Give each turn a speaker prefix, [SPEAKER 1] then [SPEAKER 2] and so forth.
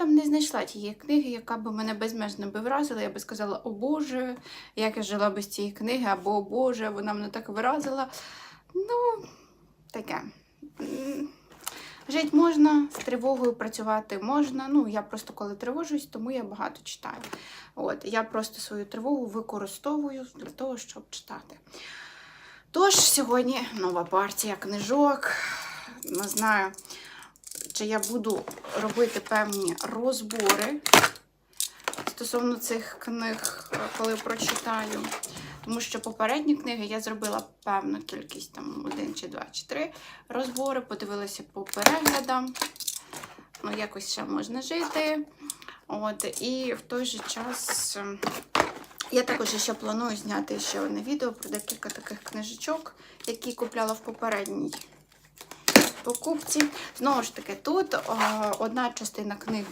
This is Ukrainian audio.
[SPEAKER 1] там не знайшла тієї книги, яка б мене безмежно би вразила. Я би сказала, о Боже, як я жила без цієї книги, або о Боже, вона мене так вразила. Ну, таке. Жити можна, з тривогою працювати можна. Ну, я просто коли тривожусь, тому я багато читаю. От, я просто свою тривогу використовую для того, щоб читати. Тож, сьогодні нова партія книжок. Не знаю, чи я буду робити певні розбори стосовно цих книг, коли прочитаю. Тому що попередні книги я зробила певну кількість, там один чи два чи три розбори, подивилася по переглядам. Ну, якось ще можна жити. От, і в той же час ем, я також ще планую зняти ще одне відео про декілька таких книжечок, які купляла в попередній покупці. Знову ж таки, тут одна частина книг